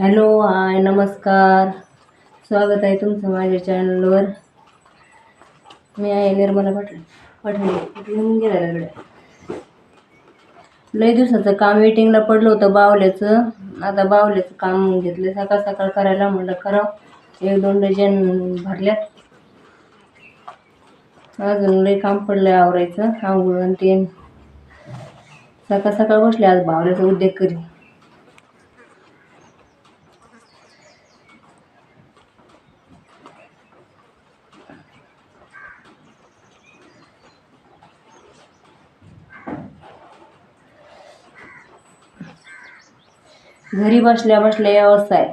Hello hi नमस्कार. स्वागत आहे तुमचं माझ्या चॅनलवर. मी आहे निर्मला पाटील पाटील येऊन गेला इकडे दिवसाचं काम वेटिंगला पडलं होतं बावल्याचं. आता बावल्याचं काम घेतलं. सकाळ सकाळ करायला म्हटलं करावं एक दोन डझन भरल्यात. अजून लई काम पडलं आवरायचं आंघोळ आणि ते सकाळ सकाळ बसले आज बावल्याचा उद्योग करी घरी बसल्या बसल्या व्यवसाय आहे.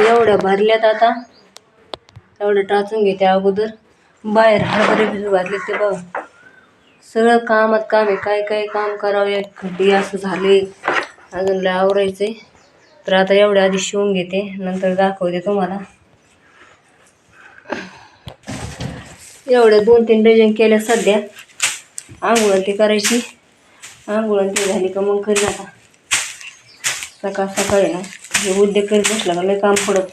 एवढ्या भरल्यात आता. एवढं टाचून घेते अगोदर. बाहेर हरभरे भिजू घातले ते बघ. सगळं कामात काम आहे काय काय काम करावं एक खड्डी असं झाले अजून आवरायचं आहे तर आता एवढ्या आधी शिवून घेते नंतर दाखवते तुम्हाला. एवढ्या दोन तीन डझन केल्या सध्या. आंघोळ ती करायची. आंघोळ ती झाली का मग करी आता. सकाळ सकाळी ना हे उद्योग करीत बसला का लय काम पडत.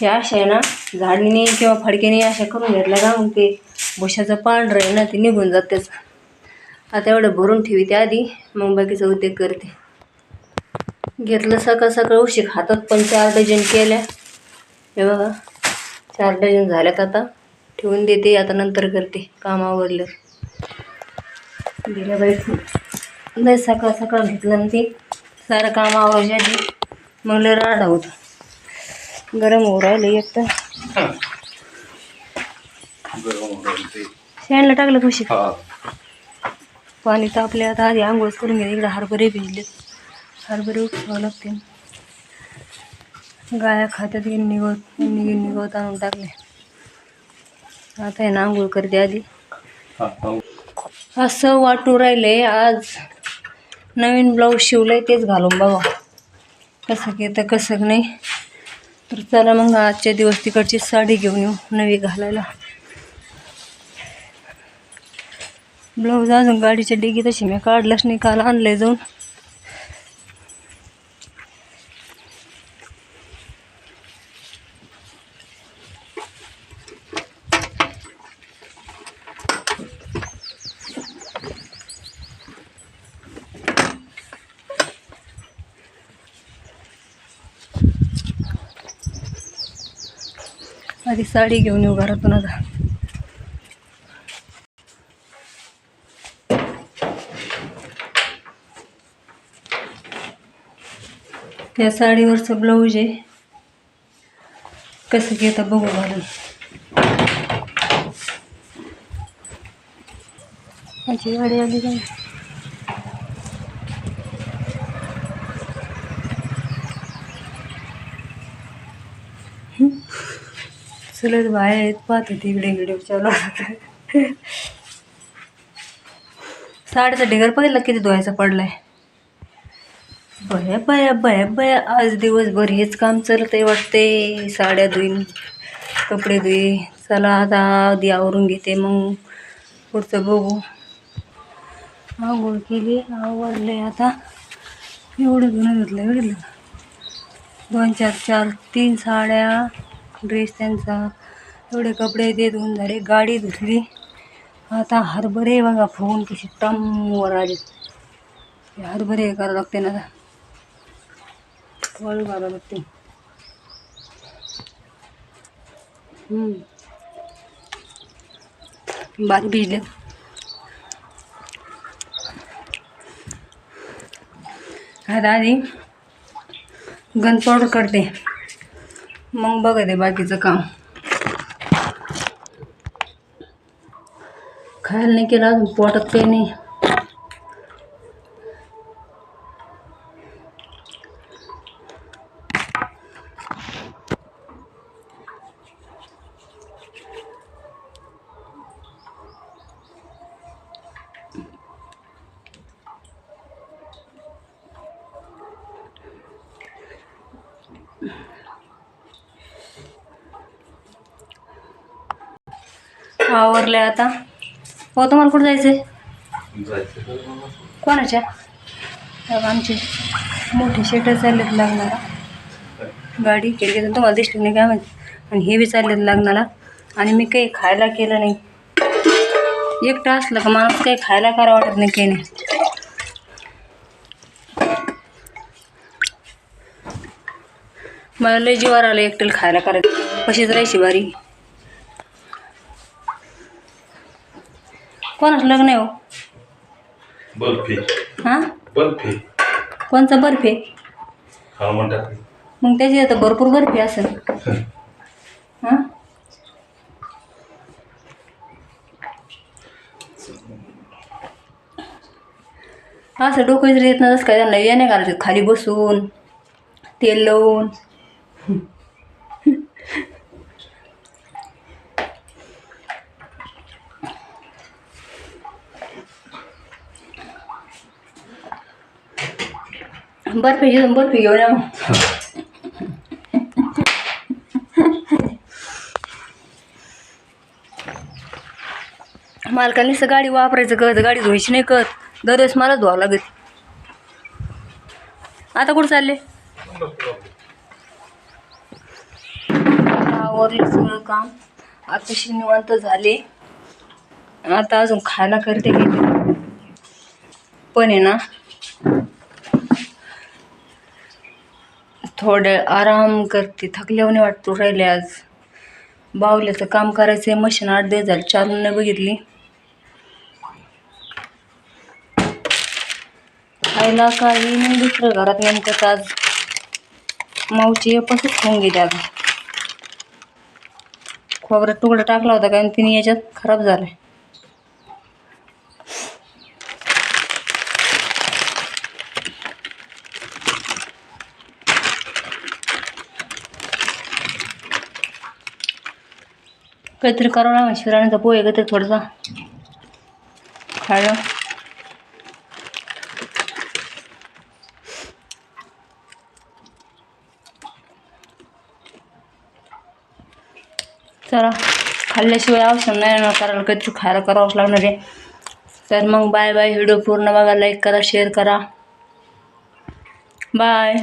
हे अशा आहे ना झाडीने किंवा फडक्याने अशा करून घेतल्या का मग ते? भुशाचं पांढरं आहे ना ते निघून जात त्याचं आता एवढं भरून ठेवी त्या आधी मग बाकीचा उद्योग करते. घेतलं सकाळ सकाळ उशी हातात पण चार डझन केल्या. हे बघा चार डझन झाल्यात आता. ठेवून देते आता नंतर करते काम आवडलं दिल्या बाई नाही सकाळ सकाळ घेतलं ना ते. सारं काम आवडायच्या आधी. मग लय राडा होतं. गरम हो राहिलं एक तर. फॅनला टाकलं कशी पाणी तापले आता आधी आंघोळ करून घ्या इकडे हरभरे भिजले हरभरे उठवावं लागते गाया खात्यात गिन्नी गवत गिन्नी गिन्नी गवत आणून टाकले. आता आहे ना आंघोळ करते आधी. असं वाटू राहिले आज नवीन ब्लाऊज शिवलंय तेच घालून बघा. कसं घेतं कसं नाही. तर चला मग आजच्या दिवस तिकडची साडी घेऊन येऊ नवी घालायला. ब्लाऊज अजून गाडीच्या डिगी तशी मी काढलंच नाही काल आणलंय जाऊन. आधी साडी घेऊन येऊ घरातून आता. त्या साडीवरचं ब्लाऊज आहे. कसं घेतं बघू घालून. माझी गाडी आली काय चलत बाहेर आहेत पाहत होती इकडे व्हिडिओ चालू. साडीचा ढिगर पाहिला किती धुवायचा पडलाय. बया बया बया बया आज दिवसभर हेच काम चालत आहे वाटते साड्या धुईन कपडे धुई चला आता आधी आवरून घेते मग. पुढचं बघू. आंघोळ केली आवडले आता. एवढं धुणं घेतलं एवढं दोन चार चार तीन साड्या ड्रेस त्यांचा. एवढे कपडे ते धुवून झाले गाडी धुतली. आता हरभरे बघा फोन कशी टम वर आली हरभरे करावं लागते ना आता. वाळू घालावं लागते हम्म. बारीक भिजले. आता आधी गन पावडर करते. मग बघते बाकीचं काम. खायला नाही केलं अजून पोटात काही नाही. आवरलंय आता. हो तुम्हाला कुठं जायचंय? कोणाच्या? अगं आमचे मोठे शेटर चाललेत लागणारा गाडी केली तुम्हाला दिसली नाही काय माहिती? आणि हे बी चाललेत लागणारा आणि मी काही खायला केलं नाही. एकटं असलं का माणूस काही खायला करा वाटत नाही काही नाही. मला लय जीवावर आलं एकटेल खायला करायचं कशीच राहायची बारी. कोणाचं लग्न आहे हो? बर्फी. हां? बर्फी. कोणचा बर्फी? हा म्हणतात. मग त्याची आता भरपूर बर्फी असेल. हां? असं डोकं जर येत नसतं काय त्यांना येणे घालायचं. खाली बसून तेल लावून. बर्फी घेऊन बर्फी घेऊन या मालकाने नुसतं गाडी वापरायचं कळत गाडी धुवायची नाही कळत. दरवेळेस मला धुवावं लागत आता कुठं चालले? आवरलं सगळं काम. आताशी निवांत झाले. आता अजून खायला करते पण आहे ना थोडे आराम करते. थकल्याने वाटतो राहिले आज. बावल्याचं काम करायचं आहे मशीन आठ दिवस झाले चालून नाही बघितली. खायला काही नाही दुसरं घरात नेमकंच आज मावची एपसच खाऊन गेली आज. खोबऱ्यात तुकडा टाकला होता कारण तिने याच्यात खराब झालाय. काहीतरी करावं लागेल शिराण्याचा पोहे काहीतरी थोडासा. खायला. चला खाल्ल्याशिवाय औषध नाही ना करायला काहीतरी खायला करावंच लागणार आहे. तर मग बाय बाय व्हिडिओ पूर्ण बघा लाईक करा शेअर करा. बाय